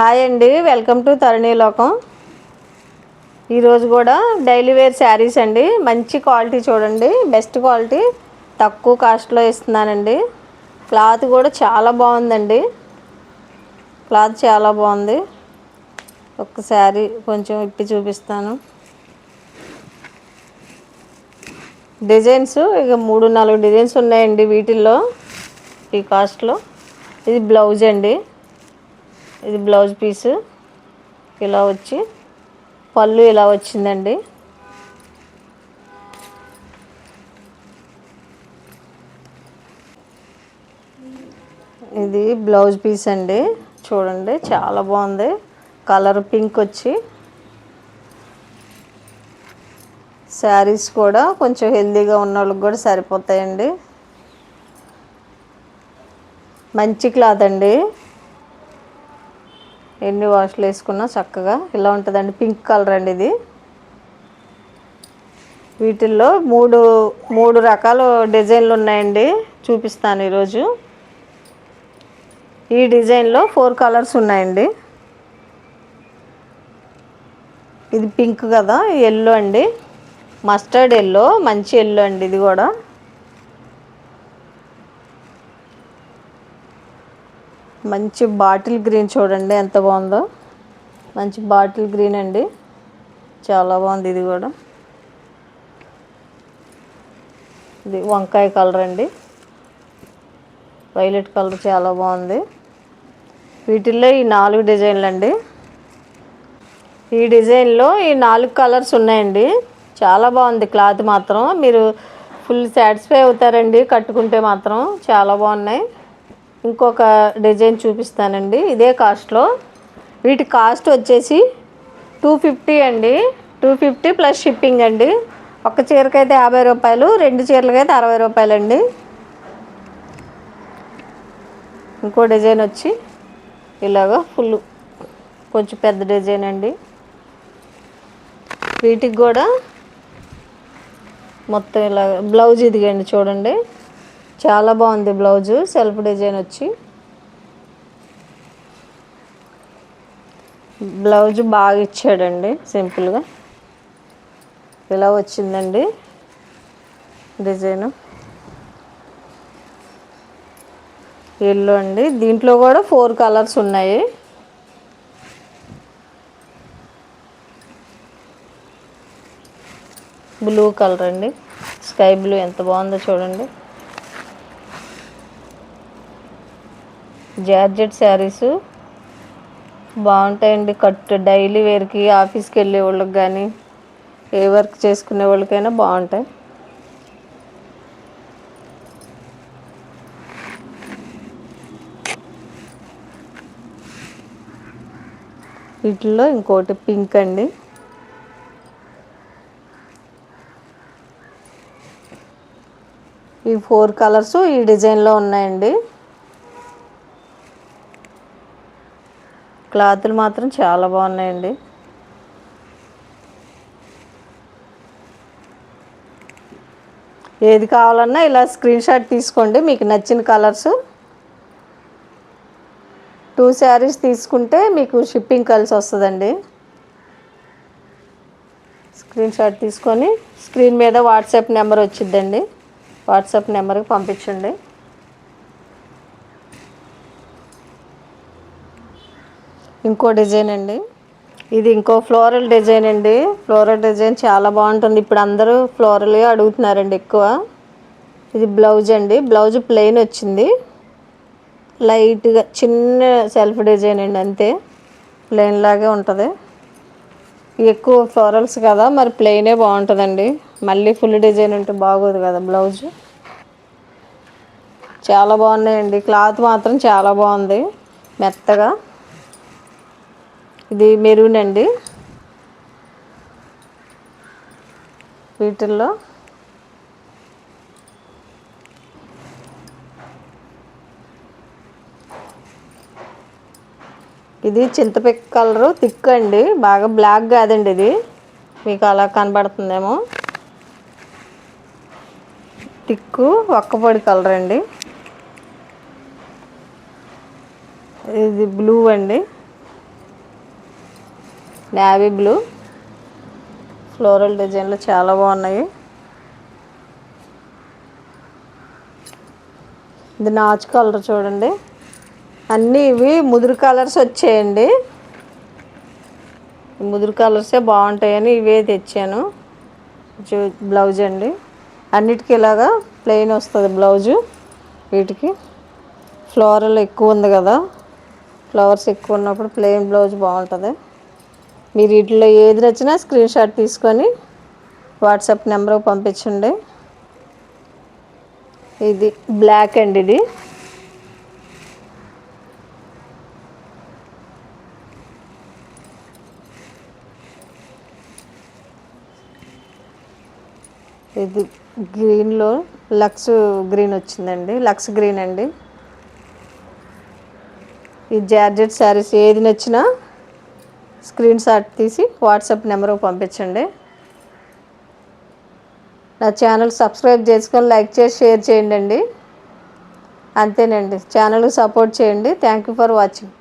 Hi అండి welcome to Tharani లోకం. ఈరోజు కూడా డైలీ వేర్ శారీస్ అండి. మంచి క్వాలిటీ చూడండి బెస్ట్ క్వాలిటీ. తక్కువ కాస్ట్లో ఇస్తున్నానండి. క్లాత్ కూడా చాలా బాగుందండి. క్లాత్ చాలా బాగుంది. ఒక శారీ కొంచెం ఇప్పి చూపిస్తాను. డిజైన్స్ ఇక మూడు నాలుగు డిజైన్స్ ఉన్నాయండి వీటిల్లో ఈ కాస్ట్లో ఇది బ్లౌజ్ అండి. ఇది బ్లౌజ్ పీసు. ఇలా వచ్చి పళ్ళు ఇలా వచ్చిందండి. ఇది బ్లౌజ్ పీస్ అండి. చూడండి చాలా బాగుంది. కలర్ పింక్ వచ్చి. శారీస్ కూడా కొంచెం హెల్దీగా ఉన్న వాళ్ళకి కూడా సరిపోతాయండి. మంచి క్లాత్ అండి. ఎన్ని వాష్లు వేసుకున్నా చక్కగా ఇలా ఉంటుందండి. పింక్ కలర్ అండి ఇది. వీటిల్లో మూడు మూడు రకాల డిజైన్లు ఉన్నాయండి. చూపిస్తాను ఈరోజు. ఈ డిజైన్లో ఫోర్ కలర్స్ ఉన్నాయండి. ఇది పింక్ కదా ఎల్లో అండి. మస్టర్డ్ ఎల్లో మంచి ఎల్లో అండి ఇది కూడా. మంచి బాటిల్ గ్రీన్ చూడండి ఎంత బాగుందో. మంచి బాటిల్ గ్రీన్ అండి. చాలా బాగుంది ఇది కూడా. ఇది వంకాయ కలర్ అండి. వైలెట్ కలర్ చాలా బాగుంది. వీటిల్లో ఈ నాలుగు డిజైన్లు అండి. ఈ డిజైన్లో ఈ నాలుగు కలర్స్ ఉన్నాయండి. చాలా బాగుంది క్లాత్ మాత్రం. మీరు ఫుల్ సాటిస్ఫై అవుతారండి కట్టుకుంటే మాత్రం. చాలా బాగున్నాయి. ఇంకొక డిజైన్ చూపిస్తానండి. ఇదే కాస్ట్లో వీటి కాస్ట్ వచ్చేసి టూ ఫిఫ్టీ అండి. టూ ఫిఫ్టీ ప్లస్ షిప్పింగ్ అండి. ఒక చీరకైతే యాభై రూపాయలు రెండు చీరలకైతే అరవై రూపాయలు అండి ఇంకో డిజైన్ వచ్చి ఇలాగ ఫుల్ కొంచెం పెద్ద డిజైన్ అండి. వీటికి కూడా మొత్తం ఇలా బ్లౌజ్ ఇదిగండి చూడండి. చాలా బాగుంది బ్లౌజు సెల్ఫ్ డిజైన్ వచ్చి. బ్లౌజ్ బాగా ఇచ్చాడండి సింపుల్గా. ఇలా వచ్చిందండి డిజైను. ఎల్లో అండి. దీంట్లో కూడా ఫోర్ కలర్స్ ఉన్నాయి. బ్లూ కలర్ అండి. స్కై బ్లూ ఎంత బాగుందో చూడండి. జార్జెట్ శారీస్. బాగుంటాయండి. కట్ డైలీ వేర్కి ఆఫీస్కి వెళ్ళే వాళ్ళకి కానీ ఏ వర్క్ చేసుకునే వాళ్ళకైనా బాగుంటాయి. వీటిల్లో ఇంకోటి పింక్ అండి. ఈ ఫోర్ కలర్స్ ఈ డిజైన్లో ఉన్నాయండి. క్లాతులు మాత్రం చాలా బాగున్నాయండి. ఏది కావాలన్నా ఇలా స్క్రీన్ షాట్ తీసుకోండి మీకు నచ్చిన కలర్స్. టూ శారీస్ తీసుకుంటే మీకు షిప్పింగ్ కలిసి వస్తుందండి. స్క్రీన్ షాట్ తీసుకొని స్క్రీన్ మీద వాట్సాప్ నెంబర్ వచ్చిద్దండి. వాట్సాప్ నెంబర్కి పంపించండి. ఇంకో డిజైన్ అండి. ఇది ఇంకో ఫ్లోరల్ డిజైన్ అండి. ఫ్లోరల్ డిజైన్ చాలా బాగుంటుంది. ఇప్పుడు అందరూ ఫ్లోరల్గా అడుగుతున్నారండి ఎక్కువ. ఇది బ్లౌజ్ అండి. బ్లౌజ్ ప్లెయిన్ వచ్చింది. లైట్గా చిన్న సెల్ఫ్ డిజైన్ అండి అంతే. ప్లెయిన్ లాగే ఉంటుంది. ఎక్కువ ఫ్లోరల్స్ కదా మరి ప్లెయినే బాగుంటుందండి. మళ్ళీ ఫుల్ డిజైన్ ఉంటే బాగోదు కదా బ్లౌజ్. చాలా బాగున్నాయండి. క్లాత్ మాత్రం చాలా బాగుంది. మెత్తగా. ఇది మెరూన్ అండి. వీటిల్లో ఇది చింతపిక్క కలరు థిక్ అండి. బాగా బ్లాక్ కాదండి ఇది. మీకు అలా కనబడుతుందేమో. థిక్కు ఒక్కపొడి కలర్ అండి ఇది బ్లూ అండి. నేవీ బ్లూ ఫ్లోరల్ డిజైన్లు చాలా బాగున్నాయి. ఇది నాచు కలర్ చూడండి. అన్నీ ఇవి ముదురు కలర్స్ వచ్చాయండి. ముదురు కలర్సే బాగుంటాయని ఇవే తెచ్చాను. బ్లౌజ్ అండి. అన్నిటికీ ఇలాగా ప్లెయిన్ వస్తుంది బ్లౌజు వీటికి ఫ్లోరల్ ఎక్కువ ఉంది కదా. ఫ్లవర్స్ ఎక్కువ ఉన్నప్పుడు ప్లెయిన్ బ్లౌజ్ బాగుంటుంది. మీరు వీటిలో ఏది నచ్చినా స్క్రీన్ షాట్ తీసుకొని వాట్సాప్ నెంబర్ పంపించండి. ఇది బ్లాక్ అండి ఇది. ఇది గ్రీన్లో లక్స్ గ్రీన్ వచ్చిందండి. లక్స్ గ్రీన్ అండి. ఈ జార్జెట్ శారీస్ ఏది నచ్చినా స్క్రీన్ షాట్ తీసి వాట్సాప్ నెంబర్కి పంపించండి. నా ఛానల్ సబ్స్క్రైబ్ చేసుకొని లైక్ చేసి షేర్ చేయండి అండి. అంతేనండి. ఛానల్కి సపోర్ట్ చేయండి. Thank you for watching.